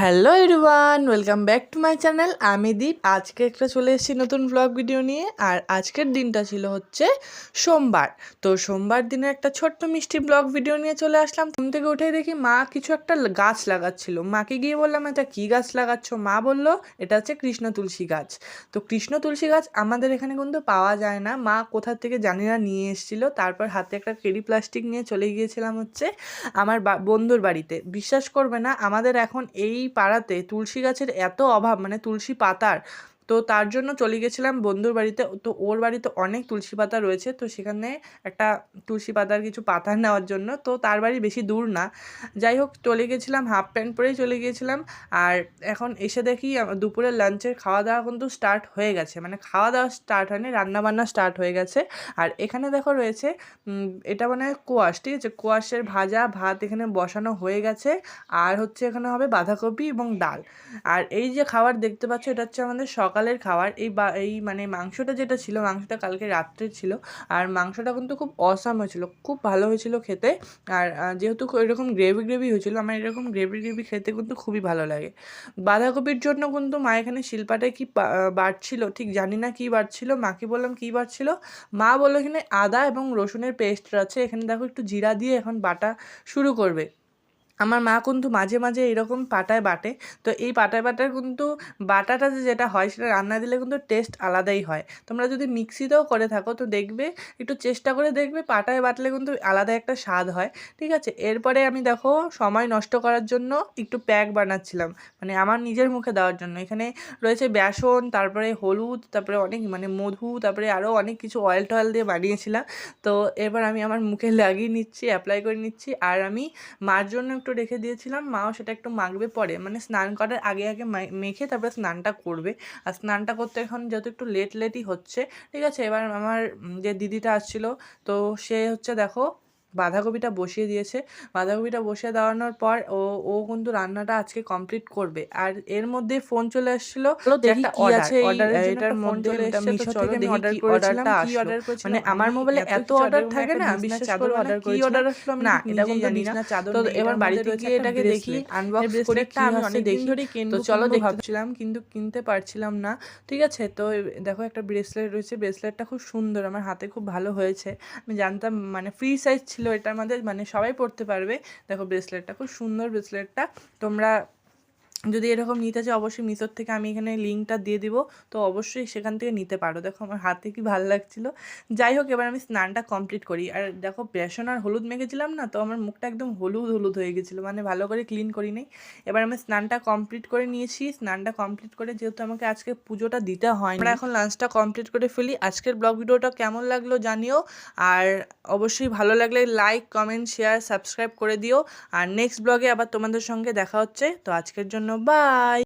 Hello everyone welcome back to my channel আমি দীপ। আজকে একটা চলে এসেছি নতুন ব্লগ ভিডিও নিয়ে, আর আজকের দিনটা ছিল হচ্ছে সোমবার। তো সোমবার দিনে একটা ছোট্ট মিষ্টি ব্লগ ভিডিও নিয়ে চলে আসলাম। ঘুম থেকে উঠেই দেখি মা কিছু একটা গাছ লাগাচ্ছিল। মাকে গিয়ে বললাম, এটা কী গাছ লাগাচ্ছ? মা বলল, এটা হচ্ছে কৃষ্ণ তুলসী গাছ। তো কৃষ্ণ তুলসী গাছ আমাদের এখানে কিন্তু পাওয়া যায় না। মা কোথা থেকে জানি না নিয়ে এসেছিল। তারপর হাতে একটা কেরি প্লাস্টিক নিয়ে চলে গিয়েছিলাম হচ্ছে আমার বন্ধুর বাড়িতে। বিশ্বাস করবে না, আমাদের এখন এই পাড়াতে তুলসী গাছের এত অভাব মানে তুলসী পাতার তো তার জন্য চলে গেছিলাম বন্ধুর বাড়িতে। তো ওর বাড়িতে অনেক তুলসী পাতা রয়েছে। তো সেখানে একটা তুলসী পাতার কিছু পাতা নেওয়ার জন্য। তো তার বাড়ি বেশি দূর না। যাই হোক, চলে গেছিলাম হাফ প্যান্ট পরেই চলে গিয়েছিলাম আর এখন এসে দেখি দুপুরের লাঞ্চের খাওয়া দাওয়া কিন্তু স্টার্ট হয়ে গেছে। মানে খাওয়া দাওয়া স্টার্ট হয়নি রান্না বান্না স্টার্ট হয়ে গেছে। আর এখানে দেখো রয়েছে এটা মানে কোয়াশ ঠিক আছে? কোয়াশের ভাজা, ভাত এখানে বসানো হয়ে গেছে। আর হচ্ছে এখানে হবে বাঁধাকপি এবং ডাল। আর এই যে খাবার দেখতে পাচ্ছ, এটা হচ্ছে আমাদের সকালের খাবার এই বা, এই মানে মাংসটা যেটা ছিল, মাংসটা কালকে রাত্রে ছিল, আর মাংসটা কিন্তু খুব অসাম হয়েছিল, খুব ভালো হয়েছিল খেতে। আর যেহেতু এরকম গ্রেভি গ্রেভি হয়েছিল, আমার এরকম গ্রেভি গ্রেভি খেতে কিন্তু খুবই ভালো লাগে। বাঁধাকপির জন্য কিন্তু মা এখানে শিল্পাটায় কি বাড়ছিল ঠিক জানি না কি বাটছিল মাকে বললাম কি বাড়ছিল মা বলল এখানে আদা এবং রসুনের পেস্ট আছে, এখানে দেখো একটু জিরা দিয়ে এখন বাটা শুরু করবে। আমার মা কিন্তু মাঝে মাঝে এরকম পাটায় বাটে। তো এই পাটায় বাটার কিন্তু বাটাটা যেটা হয় সেটা রান্না দিলে কিন্তু টেস্ট আলাদাই হয়। তোমরা যদি মিক্সিতেও করে থাকো তো দেখবে, একটু চেষ্টা করে দেখবে পাটায় বাটলে কিন্তু আলাদা একটা স্বাদ হয়। ঠিক আছে? এরপরে আমি দেখো সময় নষ্ট করার জন্য একটু প্যাক বানাচ্ছিলাম। মানে আমার নিজের মুখে দেওয়ার জন্য। এখানে রয়েছে বেসন, তারপরে হলুদ, তারপরে অনেক মানে মধু, তারপরে আরও অনেক কিছু অয়েল টয়েল দিয়ে বানিয়েছিলাম। তো এবার আমি আমার মুখে লাগিয়ে নিচ্ছি অ্যাপ্লাই করে নিচ্ছি। আর আমি মার জন্য একটু রেখে দিয়েছিলাম, মাও সেটা একটু মাখবে পরে। মানে স্নান করার আগে আগে মেখে তারপরে স্নানটা করবে। আর স্নানটা করতে এখন যেহেতু একটু লেট লেটই হচ্ছে, ঠিক আছে? এবার আমার যে দিদিটা আসছিল, তো সে হচ্ছে দেখো বাঁধাকপিটা বসিয়ে দিয়েছে। বাঁধাকপিটা বসিয়ে দেওয়ানোর পর ও ও কিন্তু রান্নাটা আজকে কমপ্লিট করবে। আর এর মধ্যে ফোন চলে একটা এটার মধ্যে মিশো থেকে করেছিলাম, কি। করেছিলাম, মানে আমার মোবাইলে এত অর্ডার থাকে না বিশ্বাস চাদর করবে না কি অর্ডার আসলো না, এটা কিন্তু জানি না। চাদর তো এবার বাড়িতে গিয়ে এটাকে দেখি। আনবক্স করে কি আমি ধরেই তো চলো। ভাবছিলাম কিন্তু কিনতে পারছিলাম না। ঠিক আছে তো দেখো একটা ব্রেসলেট রয়েছে। ব্রেসলেটটা খুব সুন্দর আমার হাতে খুব ভালো হয়েছে। আমি জানতাম মানে ফ্রি সাইজ ছিল এটার মধ্যে মানে সবাই পড়তে পারবে। দেখো ব্রেসলেটটা খুব সুন্দর ব্রেসলেটটা তোমরা যদি এরকম নিতে চাও, অবশ্যই মিশোর থেকে আমি এখানে লিঙ্কটা দিয়ে দিব। তো অবশ্যই সেখান থেকে নিতে পারো। দেখো আমার হাতে কি ভালো লাগছিল। যাই হোক, এবার আমি স্নানটা কমপ্লিট করি। আর দেখো, বেসন আর হলুদ মেখেছিলাম না, তো আমার মুখটা একদম হলুদ হলুদ হয়ে গেছিল। মানে ভালো করে ক্লিন করি নাই। এবার আমি স্নানটা কমপ্লিট করে নিয়েছি। স্নানটা কমপ্লিট করে যেহেতু আমাকে আজকে পুজোটা দিতে হয় আমরা এখন লাঞ্চটা কমপ্লিট করে ফেলি। আজকের ব্লগ ভিডিওটা কেমন লাগল জানিও। আর অবশ্যই ভালো লাগলে লাইক কমেন্ট শেয়ার সাবস্ক্রাইব করে দিও। আর নেক্সট ব্লগে আবার তোমাদের সঙ্গে দেখা হচ্ছে। তো আজকের জন্য பாய்